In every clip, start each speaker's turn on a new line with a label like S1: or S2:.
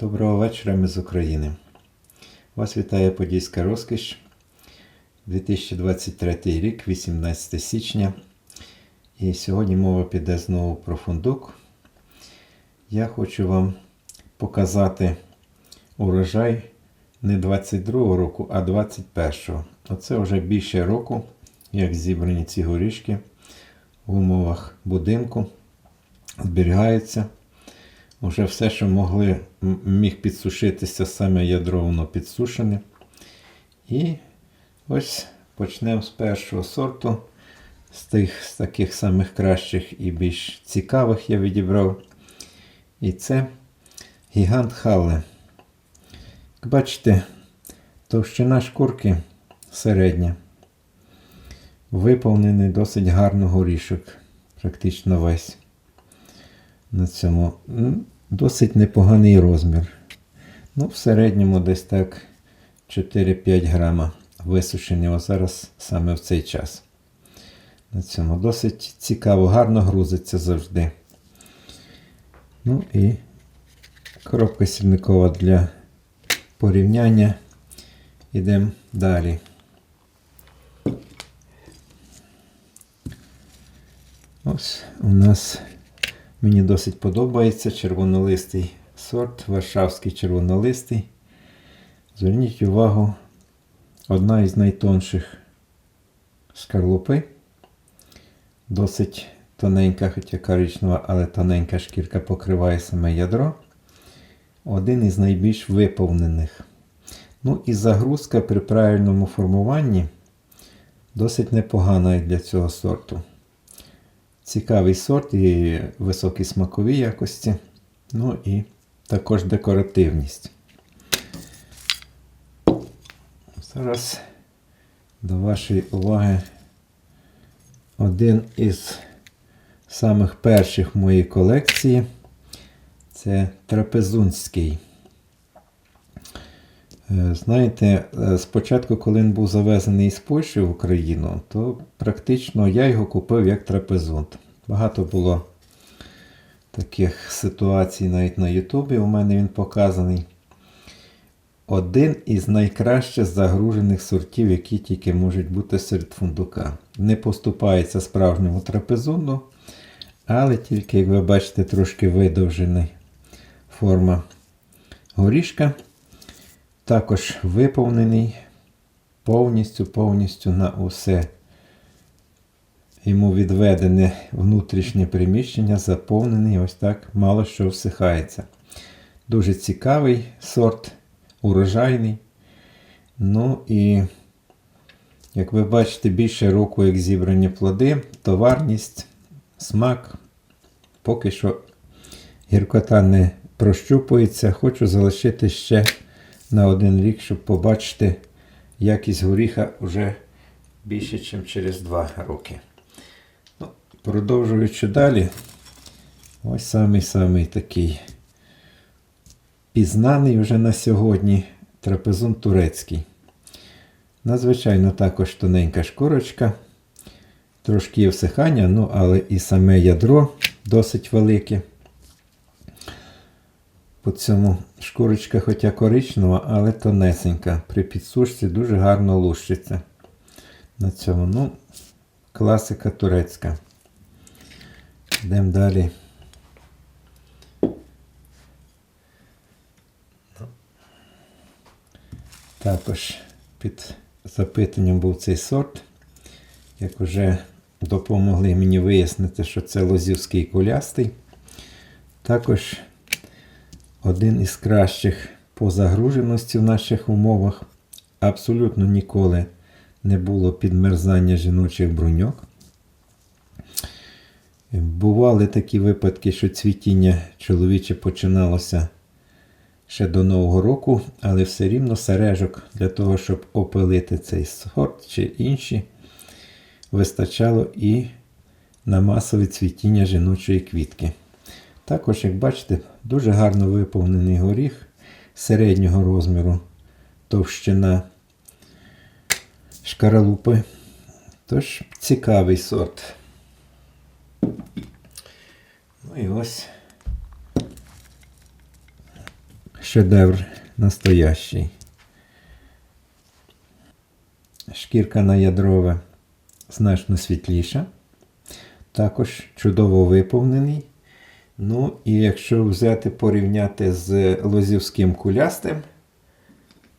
S1: Доброго вечора ми з України. Вас вітає Подільська розкіш. 2023 рік, 18 січня. І сьогодні мова піде знову про фундук. Я хочу вам показати урожай не 22 року, а 21-го. Оце вже більше року, як зібрані ці горішки в умовах будинку. Зберігаються. Уже все, що могли, міг підсушитися, саме ядро воно підсушене. І ось почнемо з першого сорту. З тих з таких самих кращих і більш цікавих я відібрав. І це гігант Халле. Як бачите, товщина шкурки середня. Виповнений досить гарно горішок, практично весь на цьому. Досить непоганий розмір. Ну, в середньому десь так 4-5 грама висушення зараз саме в цей час. На цьому досить цікаво, гарно грузиться завжди. Ну і коробка сірникова для порівняння. Йдемо далі. Ось у нас Мені досить подобається червонолистий сорт, варшавський червонолистий. Зверніть увагу, одна із найтонших шкарлупи. Досить тоненька, хоча коричнева, але тоненька шкірка покриває саме ядро. Один із найбільш виповнених. Ну і загрузка при правильному формуванні досить непогана для цього сорту. Цікавий сорт і високі смакові якості, ну і також декоративність. Зараз до вашої уваги один із самих перших в моїй колекції це трапезунський. Е, Знаєте, е, спочатку, коли він був завезений із Польщі в Україну, то практично я його купив як трапезунт. Багато було таких ситуацій навіть на Ютубі. У мене він показаний. Один із найкраще загружених сортів, які тільки можуть бути серед фундука. Не поступається справжньому трапезунду, але тільки, як ви бачите, трошки видовжена форма горішка. Також виповнений повністю повністю на усе. Йому відведене внутрішнє приміщення, заповнений, ось так мало що всихається. Дуже цікавий сорт, урожайний. Ну і, як ви бачите, більше року, як зібрані плоди, товарність, смак. Поки що гіркота не прощупується. Хочу залишити ще на один рік, щоб побачити якість горіха вже більше, ніж через 2 роки. Продовжуючи далі, ось самий-самий такий пізнаний вже на сьогодні трапезун турецький. Надзвичайно також тоненька шкурочка. Трошки всихання, ну, але і саме ядро досить велике. По цьому шкурочка, хоча коричнева, але тонесенька. При підсушці дуже гарно лущиться. На цьому, ну, класика турецька. Йдемо далі. Також під запитанням був цей сорт. Як вже допомогли мені вияснити, що це лозівський кулястий. Також один із кращих по загруженості в наших умовах. Абсолютно ніколи не було підмерзання жіночих бруньок. Бували такі випадки, що цвітіння чоловіче починалося ще до Нового року, але все рівно сережок для того, щоб опилити цей сорт чи інші, вистачало і на масове цвітіння жіночої квітки. Також, як бачите, дуже гарно виповнений горіх середнього розміру, товщина шкаралупи. Тож цікавий сорт. Ну і ось шедевр настоящий. Шкірка на ядрове значно світліша. Також чудово виповнений. Ну, і якщо взяти порівняти з лозівським кулястим,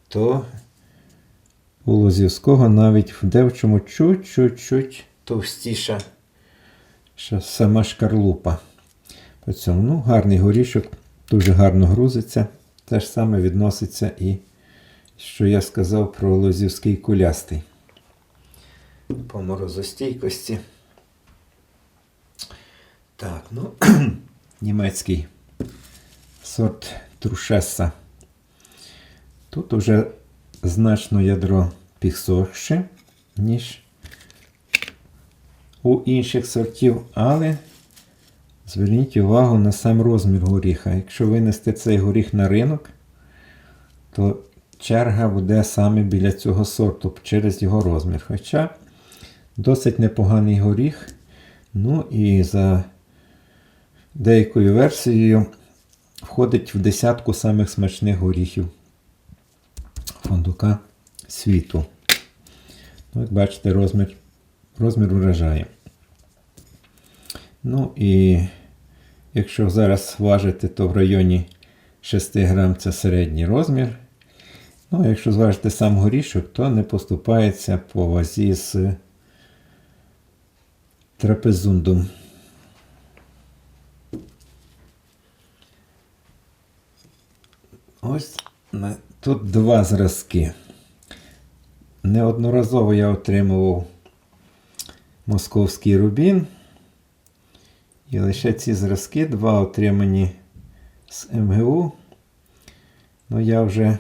S1: то у лозівського навіть в девчому чуть-чуть товстіша що сама шкарлупа. По цьому, ну, гарний горішок, дуже гарно грузиться. Те ж саме відноситься і, що я сказав про лозівський кулястий. По морозостійкості. Так, ну, німецький сорт трушеса. Тут уже значно ядро підсохше, ніж у інших сортів, але зверніть увагу на сам розмір горіха. Якщо винести цей горіх на ринок, то черга буде саме біля цього сорту через його розмір. Хоча досить непоганий горіх. Ну і за деякою версією входить в десятку самих смачних горіхів фундука світу. Ну, Як бачите, розмір, розмір вражає. Ну і якщо зараз важити, то в районі 6 грам це середній розмір. Ну, а якщо зважити сам горішок, то не поступається по вазі з трапезундом. Ось тут два зразки. Неодноразово я отримував московський рубін. І лише ці зразки, два отримані з МГУ. Ну, я вже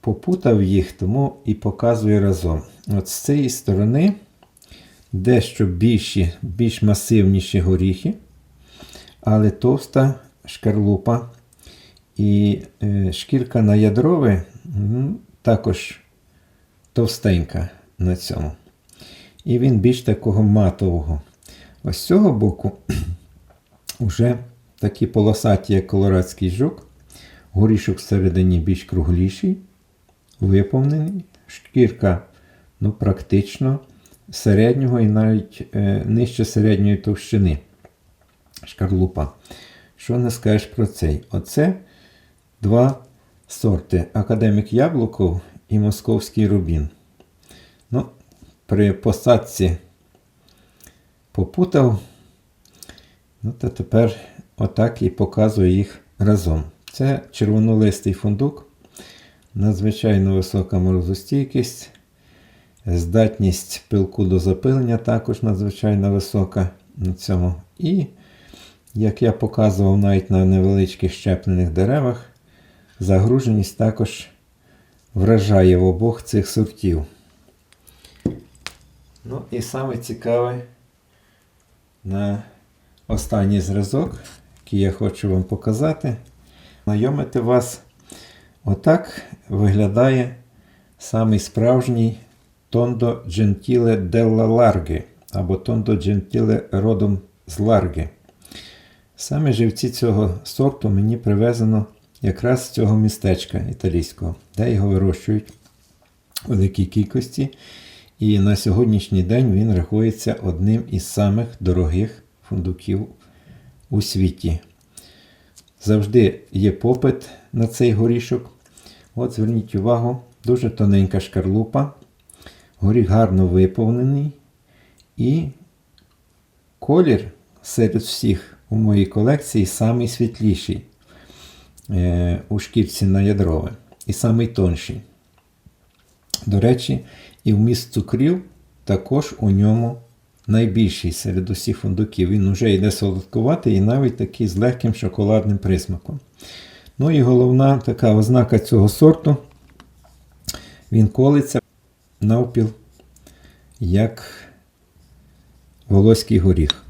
S1: попутав їх, тому і показую разом. От з цієї сторони дещо більші, більш масивніші горіхи, але товста шкарлупа. І е, шкірка на ядрове також товстенька на цьому. І він більш такого матового. Ось з цього боку вже такі полосаті, як колорадський жук. Горішок всередині більш кругліший, виповнений. Шкірка ну, практично середнього і навіть е, нижче середньої товщини. Шкарлупа. Що не скажеш про цей? Оце два сорти. Академік Яблуков і Московський Рубін. Ну, при посадці попутав. Ну, то тепер отак і показую їх разом. Це червонолистий фундук, надзвичайно висока морозостійкість, здатність пилку до запилення також надзвичайно висока на цьому. І, як я показував навіть на невеличких щеплених деревах, загруженість також вражає в обох цих сортів. Ну і саме цікаве на останній зразок, який я хочу вам показати, знайомити вас. Отак виглядає самий справжній Тондо Джентіле Делла Ларги або Тондо Джентіле родом з Ларги. Саме живці цього сорту мені привезено якраз з цього містечка італійського, де його вирощують у великій кількості. І на сьогоднішній день він рахується одним із самих дорогих фундуків у світі. Завжди є попит на цей горішок. От зверніть увагу, дуже тоненька шкарлупа. Горіх гарно виповнений. І колір серед всіх у моїй колекції самий світліший е, у шкірці на ядрове. І самий тонший. До речі, і вміст цукрів також у ньому найбільший серед усіх фундуків. Він вже йде солодкуватий і навіть такий з легким шоколадним присмаком. Ну і головна така ознака цього сорту, він колиться навпіл, як волоський горіх.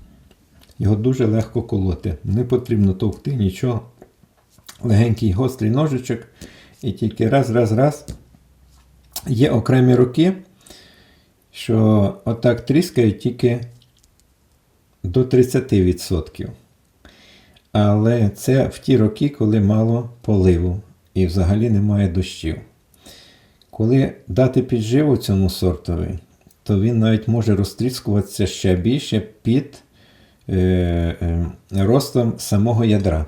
S1: Його дуже легко колоти. Не потрібно товкти нічого. Легенький гострий ножичок. І тільки раз, раз, раз. Є окремі роки, що отак тріскають тільки до 30%. Але це в ті роки, коли мало поливу і взагалі немає дощів. Коли дати підживу цьому сортові, то він навіть може розтріскуватися ще більше під е, е, ростом самого ядра.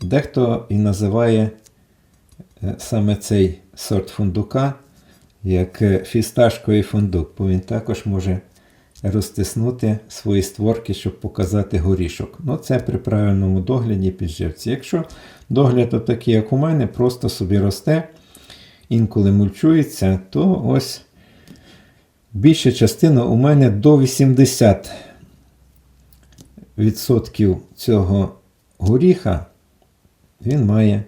S1: Дехто і називає е, саме цей сорт фундука як е, фісташковий фундук, бо він також може розтиснути свої створки, щоб показати горішок. Ну, це при правильному догляді підживці. Якщо догляд такий, як у мене, просто собі росте, інколи мульчується, то ось більша частина у мене до 80% цього горіха він має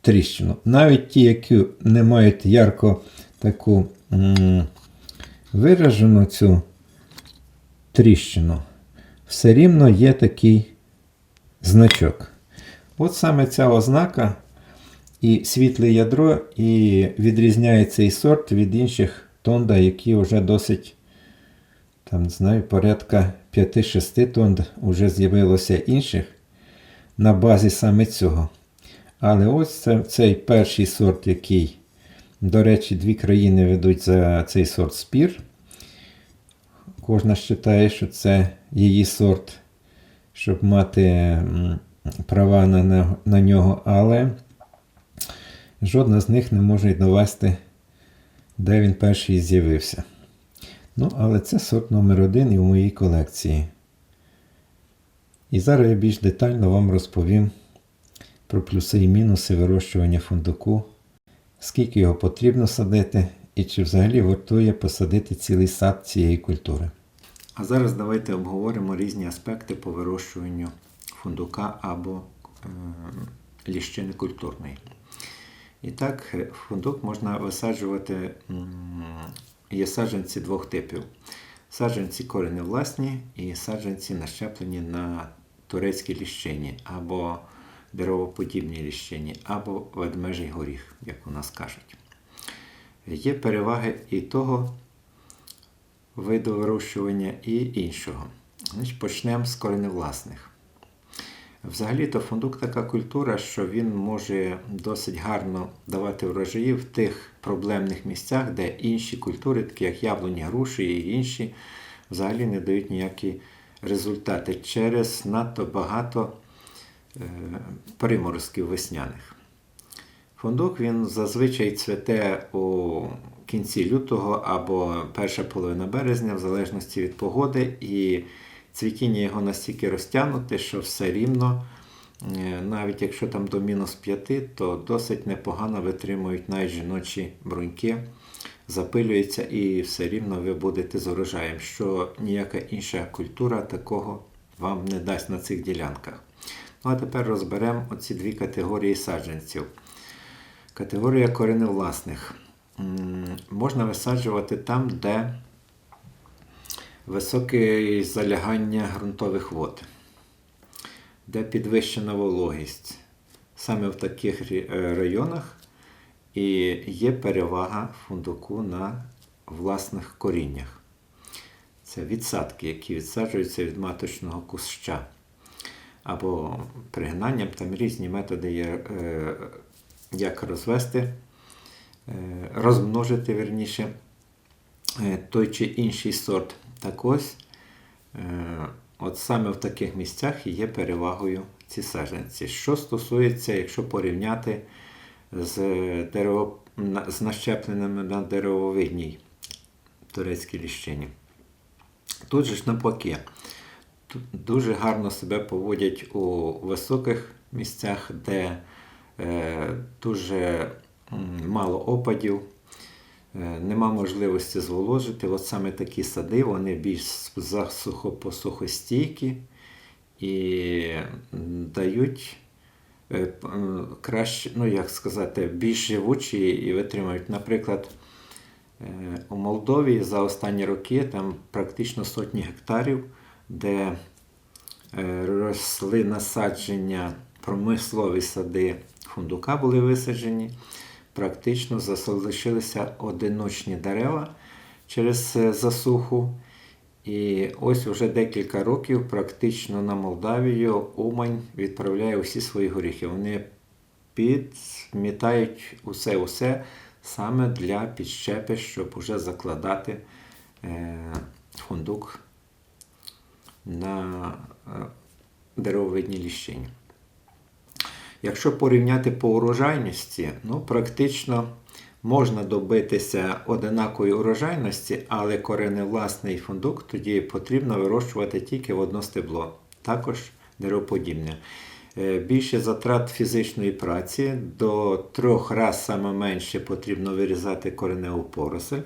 S1: тріщину. Навіть ті, які не мають ярко таку виражену цю тріщину, все рівно є такий значок. От саме ця ознака і світле ядро, і відрізняє цей сорт від інших тонда, які вже досить, там, знаю, порядка 5-6 тонд вже з'явилося інших на базі саме цього. Але ось це, цей перший сорт, який, до речі, дві країни ведуть за цей сорт спір. Кожна вважає, що це її сорт, щоб мати права на, на, на нього, але жодна з них не може довести, де він перший з'явився. Ну, але це сорт номер один і в моїй колекції. І зараз я більш детально вам розповім про плюси і мінуси вирощування фундуку, скільки його потрібно садити і чи взагалі вартує посадити цілий сад цієї культури. А зараз давайте обговоримо різні аспекти по вирощуванню фундука або е, ліщини культурної. І так, фундук можна висаджувати, є саджанці двох типів. Саджанці кореневласні і саджанці нащеплені на турецькій ліщині або деревоподібній ліщині, або ведмежий горіх, як у нас кажуть. Є переваги і того виду вирощування, і іншого. Значить, Почнемо з кореневласних. Взагалі-то фундук така культура, що він може досить гарно давати врожаї в тих проблемних місцях, де інші культури, такі як яблуні, груші і інші, взагалі не дають ніякі результати через надто багато приморозків весняних. Фундук він зазвичай цвете у кінці лютого або перша половина березня, в залежності від погоди, і цвітіння його настільки розтягнуте, що все рівно, е, навіть якщо там до мінус 5, то досить непогано витримують навіть жіночі бруньки, запилюється і все рівно ви будете з урожаєм, що ніяка інша культура такого вам не дасть на цих ділянках. Ну а тепер розберемо оці дві категорії саджанців. Категорія кореневласних. Можна висаджувати там, де високе залягання ґрунтових вод, де підвищена вологість. Саме в таких е, районах і є перевага фундуку на власних коріннях. Це відсадки, які відсаджуються від маточного куща. Або пригнанням, там різні методи є, е, як розвести, е, розмножити верніше е, той чи інший сорт. Так ось, от саме в таких місцях є перевагою ці саджанці. Що стосується, якщо порівняти з, дерево, з нащепленими на деревовидній турецькій ліщині. Тут же ж навпаки, дуже гарно себе поводять у високих місцях, де е, дуже мало опадів, е, нема можливості зволожити. От саме такі сади, вони більш засухопосухостійкі і дають е, краще, ну як сказати, більш живучі і витримують. Наприклад, у Молдові за останні роки там практично сотні гектарів, де е, росли насадження, промислові сади фундука були висаджені. Практично залишилися одиночні дерева через е, засуху. І ось уже декілька років практично на Молдавію Умань відправляє усі свої горіхи. Вони підмітають усе-усе саме для підщепи, щоб уже закладати е, фундук на е, деревовидній ліщині. Якщо порівняти по урожайності, ну практично можна добитися одинакової урожайності, але кореневласний фундук тоді потрібно вирощувати тільки в одно стебло, також деревоподібне. Е, Більше затрат фізичної праці, до трьох разів саме менше потрібно вирізати кореневу поросль.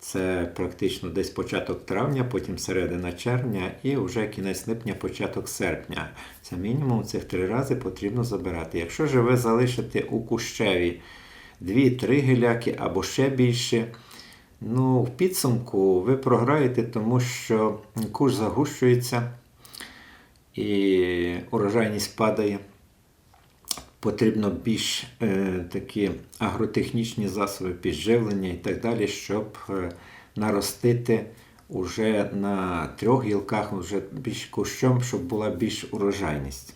S1: Це практично десь початок травня, потім середина червня і вже кінець липня, початок серпня. Це мінімум цих три рази потрібно забирати. Якщо ж ви залишите у кущеві 2-3 гіляки або ще більше, ну, в підсумку ви програєте, тому що кущ загущується і урожайність падає. Потрібно більш е, такі агротехнічні засоби підживлення і так далі, щоб е, наростити уже на трьох гілках, вже більш кущом, щоб була більш урожайність.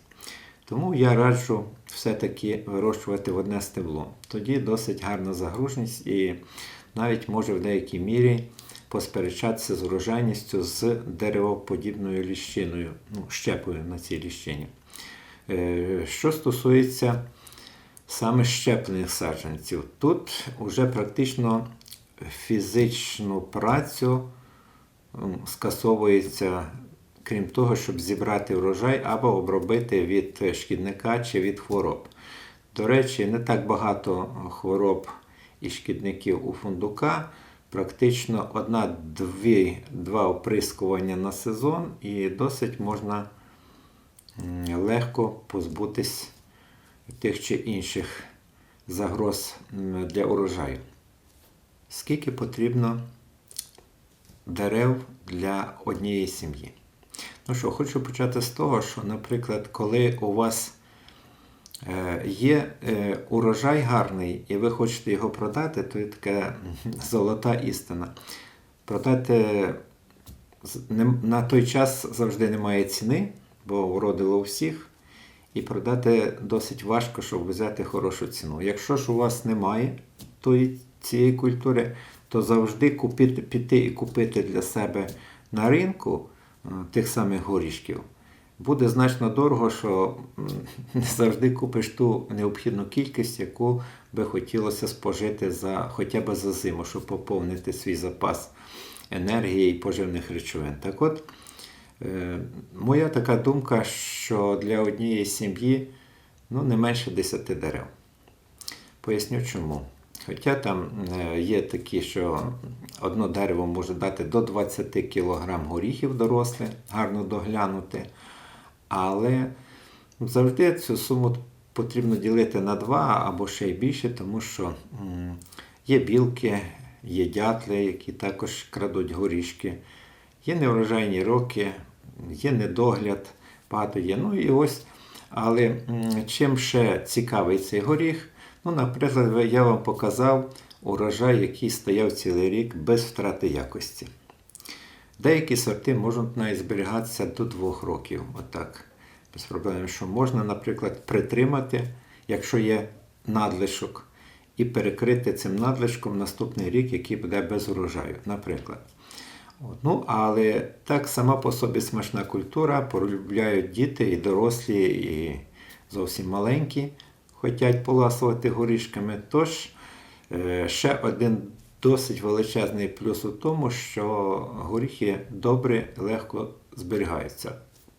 S1: Тому я раджу все-таки вирощувати в одне стебло. Тоді досить гарна загружність і навіть може в деякій мірі посперечатися з урожайністю з деревоподібною ліщиною, ну, щепою на цій ліщині. Е, Що стосується саме щеплених саджанців, тут вже практично фізичну працю скасовується, крім того, щоб зібрати врожай або обробити від шкідника чи від хвороб. До речі, не так багато хвороб і шкідників у фундука. Практично одна-дві два оприскування на сезон, і досить можна легко позбутись тих чи інших загроз для урожаю. Скільки потрібно дерев для однієї сім'ї? Ну що, хочу почати з того, що, наприклад, коли у вас е, є е, урожай гарний, і ви хочете його продати, то є така золота істина. Продати на той час завжди немає ціни, бо уродило всіх. І продати досить важко, щоб взяти хорошу ціну. Якщо ж у вас немає тої, цієї культури, то завжди купити, піти і купити для себе на ринку тих самих горішків буде значно дорого, що не завжди купиш ту необхідну кількість, яку би хотілося спожити за, хоча б за зиму, щоб поповнити свій запас енергії і поживних речовин. Так от, Моя така думка, що для однієї сім'ї ну, не менше 10 дерев. Поясню чому. Хоча там е, є такі, що одно дерево може дати до 20 кг горіхів доросле, гарно доглянути. Але завжди цю суму потрібно ділити на два або ще й більше, тому що є білки, є дятли, які також крадуть горішки, є неурожайні роки, є недогляд, багато є. Ну і ось, але чим ще цікавий цей горіх, ну, наприклад, я вам показав урожай, який стояв цілий рік без втрати якості. Деякі сорти можуть навіть зберігатися до двох років. Отак. Без проблем, що можна, наприклад, притримати, якщо є надлишок, і перекрити цим надлишком наступний рік, який буде без урожаю, наприклад. Ну, але так сама по собі смачна культура, полюбляють діти і дорослі, і зовсім маленькі, хочуть поласувати горішками. Тож е, ще один досить величезний плюс у тому, що горіхи добре, легко зберігаються.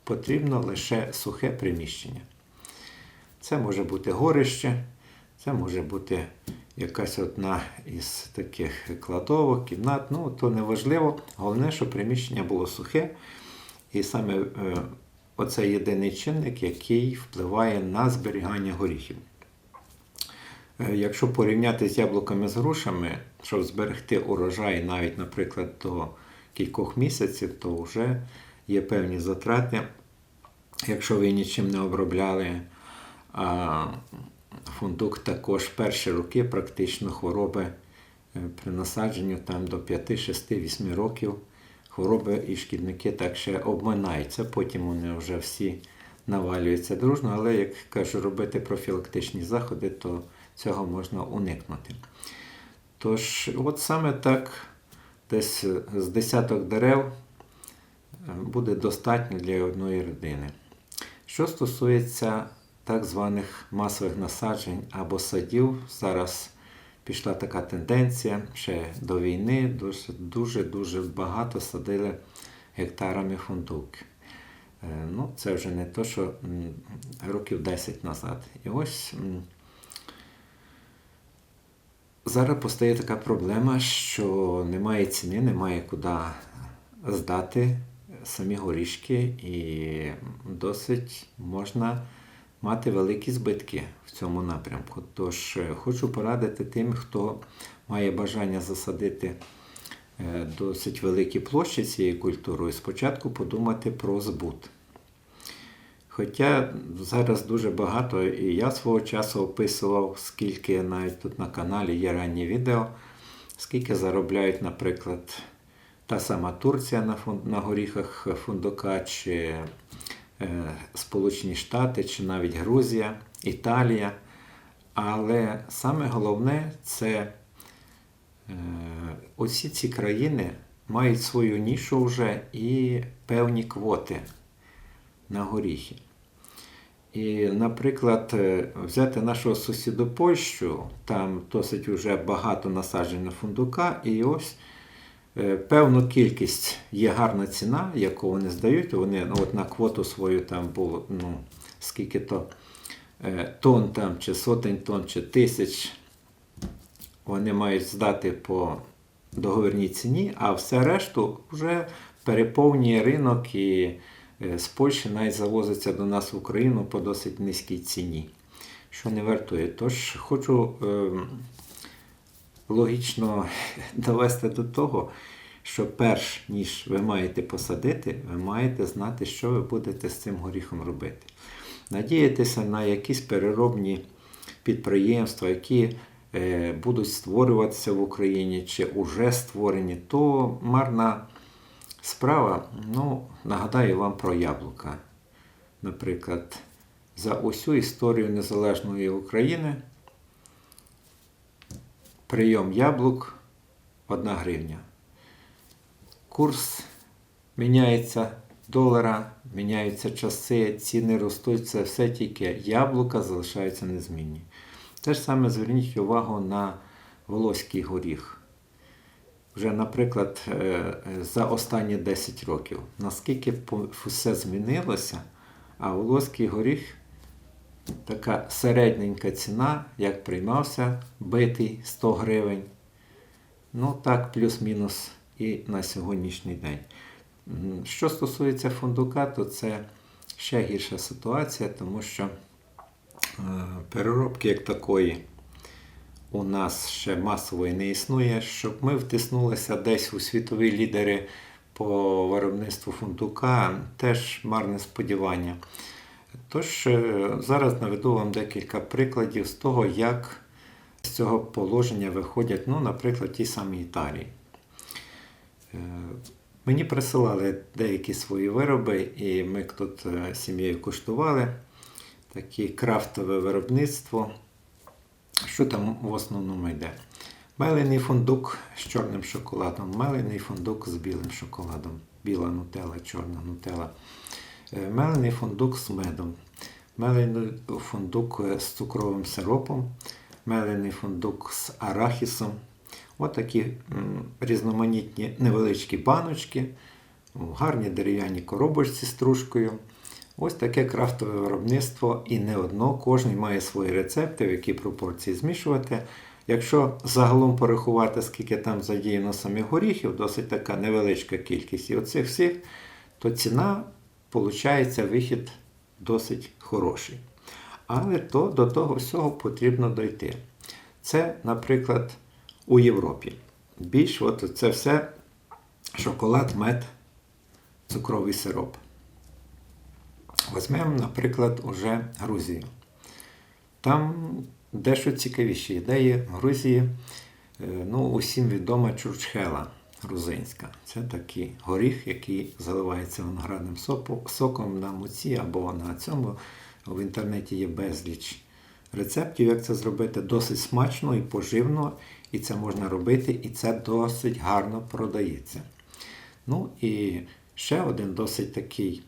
S1: Потрібно лише сухе приміщення. Це може бути горище, це може бути якась одна із таких кладовок, кімнат. Ну, то не важливо. Головне, щоб приміщення було сухе. І саме е, оце єдиний чинник, який впливає на зберігання горіхів. Е, Якщо порівняти з яблуками з грушами, щоб зберегти урожай навіть, наприклад, до кількох місяців, то вже є певні затрати. Якщо ви нічим не обробляли, фундук також перші роки практично хвороби е, при насадженню там до 5, 6, 8 років хвороби і шкідники так ще обминаються. Потім вони вже всі навалюються дружно, але як кажу, робити профілактичні заходи, то цього можна уникнути. Тож, от саме так, десь з десяток дерев е, буде достатньо для одної родини. Що стосується так званих масових насаджень або садів, зараз пішла така тенденція ще до війни, дуже дуже, дуже багато садили гектарами фундуки. Е, Ну, це вже не то, що років 10 назад. І ось зараз постає така проблема, що немає ціни, немає куди здати самі горішки, і досить можна мати великі збитки в цьому напрямку. Тож е, хочу порадити тим, хто має бажання засадити е, досить великі площі цією культурою, спочатку подумати про збут. Хоча зараз дуже багато, і я свого часу описував, скільки навіть тут на каналі є ранні відео, скільки заробляють, наприклад, та сама Турція на, фун- на горіхах фундука, чи Сполучені Штати, чи навіть Грузія, Італія. Але саме головне це е, оці ці країни мають свою нішу вже і певні квоти на горіхи. І, наприклад, е, взяти нашого сусіду Польщу, там досить вже багато насаджень на фундука, і ось е, певну кількість є гарна ціна, яку вони здають. Вони ну, от на квоту свою там було ну, скільки то е, тонн там, чи сотень тонн, чи тисяч. Вони мають здати по договірній ціні, а все решту вже переповнює ринок і е, з Польщі навіть завозиться до нас в Україну по досить низькій ціні, що не вартує. Тож хочу ем, логічно довести до того, що перш ніж ви маєте посадити, ви маєте знати, що ви будете з цим горіхом робити. Надіятися на якісь переробні підприємства, які е, будуть створюватися в Україні чи вже створені, то марна справа. Ну, нагадаю вам про яблука. Наприклад, за усю історію незалежної України прийом яблук 1 гривня. Курс міняється долара, міняються часи, ціни ростуть, це все тільки яблука залишаються незмінні. Те ж саме зверніть увагу на волоський горіх. Вже, наприклад, е, за останні 10 років, наскільки все змінилося, а волоський горіх така середненька ціна, як приймався, битий 100 гривень. Ну так, плюс-мінус і на сьогоднішній день. Що стосується фундука, то це ще гірша ситуація, тому що е, переробки як такої у нас ще масової не існує, щоб ми втиснулися десь у світові лідери по виробництву фундука, теж марне сподівання. Тож е, зараз наведу вам декілька прикладів з того, як з цього положення виходять, ну, наприклад, ті самі Італії. Е, Мені присилали деякі свої вироби, і ми тут е, з сім'єю куштували таке крафтове виробництво. Що там в основному йде? Мелений фундук з чорним шоколадом, мелений фундук з білим шоколадом, біла нутела, чорна нутела, Е, мелений фундук з медом, мелений фундук е, з цукровим сиропом, мелений фундук з арахісом. От такі різноманітні невеличкі баночки, гарні дерев'яні коробочці з стружкою. Ось таке крафтове виробництво, і не одно, кожен має свої рецепти, в які пропорції змішувати. Якщо загалом порахувати, скільки там задіяно самих горіхів, досить така невеличка кількість і оцих всіх, то ціна, виходить, вихід досить хороший. Але то до того всього потрібно дойти. Це, наприклад, у Європі. Більш от це все шоколад, мед, цукровий сироп. Візьмемо, наприклад, уже Грузію. Там дещо цікавіші ідеї. В Грузії, е, ну, усім відома чурчхела. Грузинська. Це такий горіх, який заливається виноградним соком на муці або на цьому. В інтернеті є безліч рецептів, як це зробити. Досить смачно і поживно, і це можна робити, і це досить гарно продається. Ну і ще один досить такий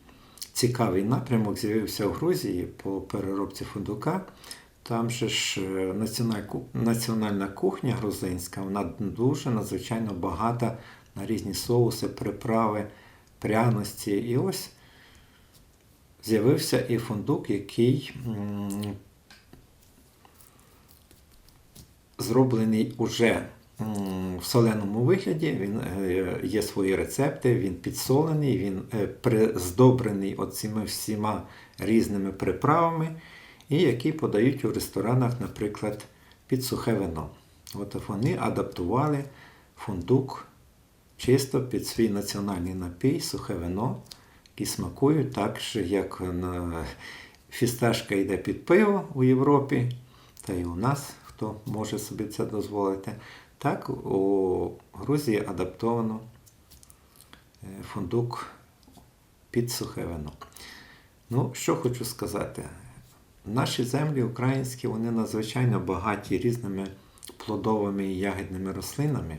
S1: цікавий напрямок з'явився в Грузії по переробці фундука. Там же ж е, національна кухня грузинська, вона дуже надзвичайно багата на різні соуси, приправи, пряності. І ось з'явився і фундук, який зроблений уже в соленому вигляді. Він е, є свої рецепти, він підсолений, він е, здобрений оціми всіма різними приправами, і які подають у ресторанах, наприклад, під сухе вино. От вони адаптували фундук чисто під свій національний напій, сухе вино, і смакують так же, як на фісташка йде під пиво у Європі, та й у нас, хто може собі це дозволити. Так у Грузії адаптовано е, фундук під сухе вино. Ну, що хочу сказати. Наші землі українські, вони надзвичайно багаті різними плодовими і ягідними рослинами.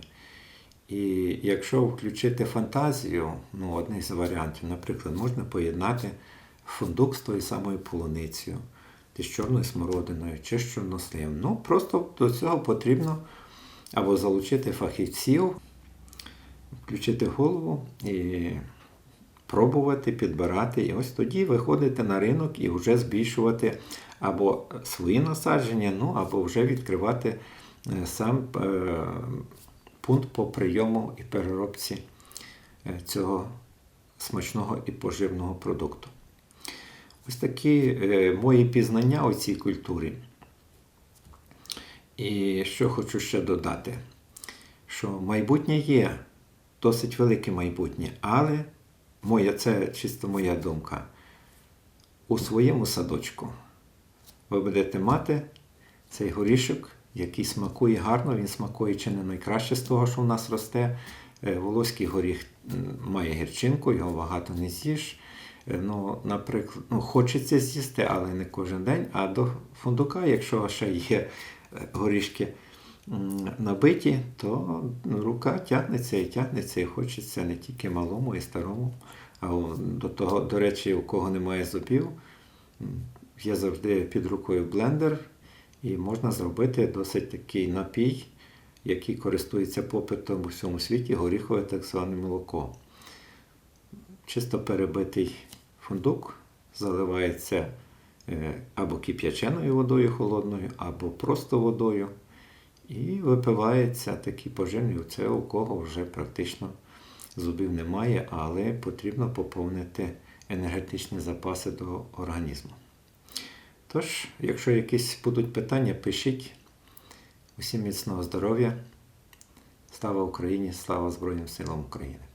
S1: І якщо включити фантазію, ну, одний з варіантів, наприклад, можна поєднати фундук з тою самою полуницею, чи з чорною смородиною, чи з чорносливом. Ну, просто до цього потрібно або залучити фахівців, включити голову і пробувати, підбирати. І ось тоді виходити на ринок і вже збільшувати або свої насадження, ну або вже відкривати е, сам е, пункт по прийому і переробці е, цього смачного і поживного продукту. Ось такі мої пізнання у цій культурі. І що хочу ще додати, що майбутнє є, досить велике майбутнє, але моя, це чисто моя думка. У своєму садочку ви будете мати цей горішок, який смакує гарно, він смакує чи не найкраще з того, що в нас росте. Е, Волоський горіх має гірчинку, його багато не з'їш. Е, Ну, наприклад, ну, хочеться з'їсти, але не кожен день. А до фундука, якщо ще є е, горішки набиті, то рука тягнеться і тягнеться, і хочеться не тільки малому і старому. А до того, до речі, у кого немає зубів, є завжди під рукою блендер, і можна зробити досить такий напій, який користується попитом у всьому світі, горіхове так зване молоко. Чисто перебитий фундук заливається е, або кип'яченою водою холодною, або просто водою. І випивається такий поживний. Це у кого вже практично зубів немає, але потрібно поповнити енергетичні запаси до організму. Тож, якщо якісь будуть питання, пишіть. Усім міцного здоров'я. Слава Україні! Слава Збройним силам України!